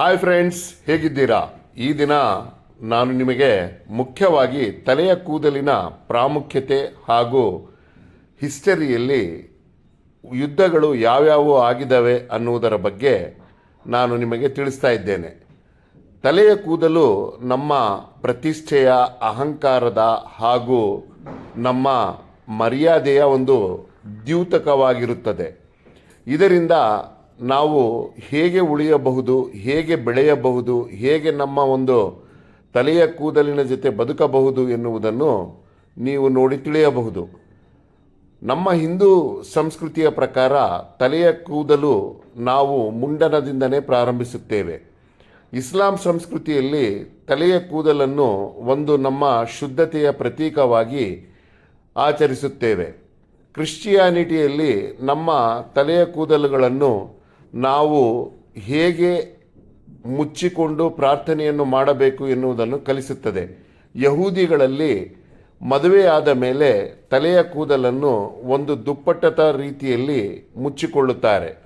Hi friends ಹೇಗಿದ್ದೀರಾ? ಈ ದಿನ ನಾನು ನಿಮಗೆ ಮುಖ್ಯವಾಗಿ ತಲೆಯ ಕೂದಲಿನ ಪ್ರಾಮುಖ್ಯತೆ ಹಾಗೂ ಹಿಸ್ಟರಿಯಲ್ಲಿ ಯುದ್ಧಗಳು ಯಾವ್ಯಾವು ಆಗಿದ್ದಾವೆ ಅನ್ನುವುದರ ಬಗ್ಗೆ ನಾನು ನಿಮಗೆ ತಿಳಿಸ್ತಾ ಇದ್ದೇನೆ. ತಲೆಯ ಕೂದಲು ನಮ್ಮ ಪ್ರತಿಷ್ಠೆಯ ಅಹಂಕಾರದ ಹಾಗೂ ನಮ್ಮ ಮರ್ಯಾದೆಯ ಒಂದು ದ್ಯೂತಕವಾಗಿರುತ್ತದೆ. ಇದರಿಂದ ನಾವು ಹೇಗೆ ಉಳಿಯಬಹುದು, ಹೇಗೆ ಬೆಳೆಯಬಹುದು, ಹೇಗೆ ನಮ್ಮ ಒಂದು ತಲೆಯ ಕೂದಲಿನ ಜೊತೆ ಬದುಕಬಹುದು ಎನ್ನುವುದನ್ನು ನೀವು ನೋಡಿ ತಿಳಿಯಬಹುದು. ನಮ್ಮ ಹಿಂದೂ ಸಂಸ್ಕೃತಿಯ ಪ್ರಕಾರ ತಲೆಯ ಕೂದಲು ನಾವು ಮುಂಡನದಿಂದನೇ ಪ್ರಾರಂಭಿಸುತ್ತೇವೆ. ಇಸ್ಲಾಂ ಸಂಸ್ಕೃತಿಯಲ್ಲಿ ತಲೆಯ ಕೂದಲನ್ನು ಒಂದು ನಮ್ಮ ಶುದ್ಧತೆಯ ಪ್ರತೀಕವಾಗಿ ಆಚರಿಸುತ್ತೇವೆ. ಕ್ರಿಶ್ಚಿಯಾನಿಟಿಯಲ್ಲಿ ನಮ್ಮ ತಲೆಯ ಕೂದಲುಗಳನ್ನು ನಾವು ಹೇಗೆ ಮುಚ್ಚಿಕೊಂಡು ಪ್ರಾರ್ಥನೆಯನ್ನು ಮಾಡಬೇಕು ಎನ್ನುವುದನ್ನು ಕಲಿಸುತ್ತದೆ. ಯಹೂದಿಗಳಲ್ಲಿ ಮದುವೆಯಾದ ಮೇಲೆ ತಲೆಯ ಕೂದಲನ್ನು ಒಂದು ದುಪ್ಪಟ್ಟದ ರೀತಿಯಲ್ಲಿ ಮುಚ್ಚಿಕೊಳ್ಳುತ್ತಾರೆ.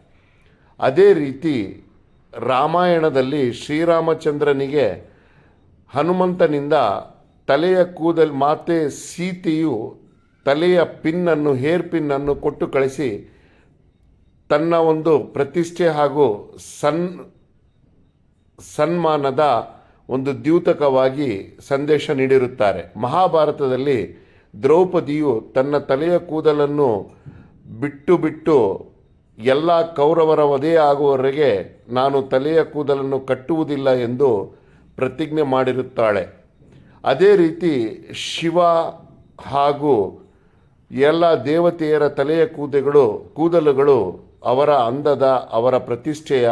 ಅದೇ ರೀತಿ ರಾಮಾಯಣದಲ್ಲಿ ಶ್ರೀರಾಮಚಂದ್ರನಿಗೆ ಹನುಮಂತನಿಂದ ತಲೆಯ ಕೂದಲು ಮಾತೆ ಸೀತೆಯು ತಲೆಯ ಪಿನ್ನನ್ನು ಹೇರ್ ಪಿನ್ನನ್ನು ಕೊಟ್ಟು ಕಳಿಸಿ ತನ್ನ ಒಂದು ಪ್ರತಿಷ್ಠೆ ಹಾಗೂ ಸನ್, ಸನ್ಮಾನದ ಒಂದು ದ್ಯೂತಕವಾಗಿ ಸಂದೇಶ ನೀಡಿರುತ್ತಾರೆ. ಮಹಾಭಾರತದಲ್ಲಿ ದ್ರೌಪದಿಯು ತನ್ನ ತಲೆಯ ಕೂದಲನ್ನು ಬಿಟ್ಟು ಬಿಟ್ಟು ಎಲ್ಲ ಕೌರವರ ವಧೆ ಆಗುವವರೆಗೆ ನಾನು ತಲೆಯ ಕೂದಲನ್ನು ಕಟ್ಟುವುದಿಲ್ಲ ಎಂದು ಪ್ರತಿಜ್ಞೆ ಮಾಡಿರುತ್ತಾಳೆ. ಅದೇ ರೀತಿ ಶಿವ ಹಾಗೂ ಎಲ್ಲ ದೇವತೆಯರ ತಲೆಯ ಕೂದೆಗಳು, ಕೂದಲುಗಳು ಅವರ ಅಂದದ, ಅವರ ಪ್ರತಿಷ್ಠೆಯ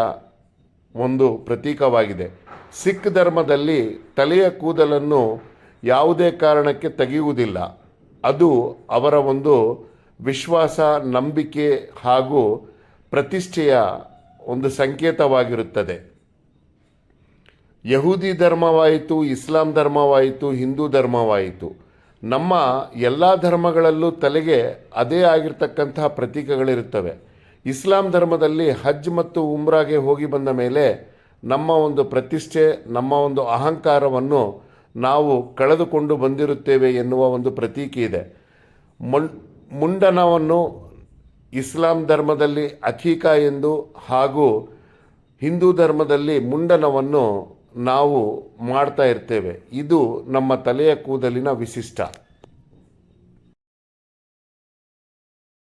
ಒಂದು ಪ್ರತೀಕವಾಗಿದೆ. ಸಿಖ್ ಧರ್ಮದಲ್ಲಿ ತಲೆಯ ಕೂದಲನ್ನು ಯಾವುದೇ ಕಾರಣಕ್ಕೆ ತೆಗೆಯುವುದಿಲ್ಲ. ಅದು ಅವರ ಒಂದು ವಿಶ್ವಾಸ, ನಂಬಿಕೆ ಹಾಗೂ ಪ್ರತಿಷ್ಠೆಯ ಒಂದು ಸಂಕೇತವಾಗಿರುತ್ತದೆ. ಯಹೂದಿ ಧರ್ಮವಾಯಿತು, ಇಸ್ಲಾಂ ಧರ್ಮವಾಯಿತು, ಹಿಂದೂ ಧರ್ಮವಾಯಿತು. ನಮ್ಮ ಎಲ್ಲ ಧರ್ಮಗಳಲ್ಲೂ ತಲೆಗೆ ಅದೇ ಆಗಿರ್ತಕ್ಕಂತಹ ಪ್ರತೀಕಗಳಿರುತ್ತವೆ. ಇಸ್ಲಾಂ ಧರ್ಮದಲ್ಲಿ ಹಜ್ ಮತ್ತು ಉಮ್ರಾಗೆ ಹೋಗಿ ಬಂದ ಮೇಲೆ ನಮ್ಮ ಒಂದು ಪ್ರತಿಷ್ಠೆ, ನಮ್ಮ ಒಂದು ಅಹಂಕಾರವನ್ನು ನಾವು ಕಳೆದುಕೊಂಡು ಬಂದಿರುತ್ತೇವೆ ಎನ್ನುವ ಒಂದು ಪ್ರತೀಕಿ ಇದೆ. ಮುಂಡನವನ್ನು ಇಸ್ಲಾಂ ಧರ್ಮದಲ್ಲಿ ಅಖೀಕ ಎಂದು ಹಾಗೂ ಹಿಂದೂ ಧರ್ಮದಲ್ಲಿ ಮುಂಡನವನ್ನು ನಾವು ಮಾಡ್ತಾ ಇರ್ತೇವೆ. ಇದು ನಮ್ಮ ತಲೆಯ ಕೂದಲಿನ ವಿಶಿಷ್ಟ.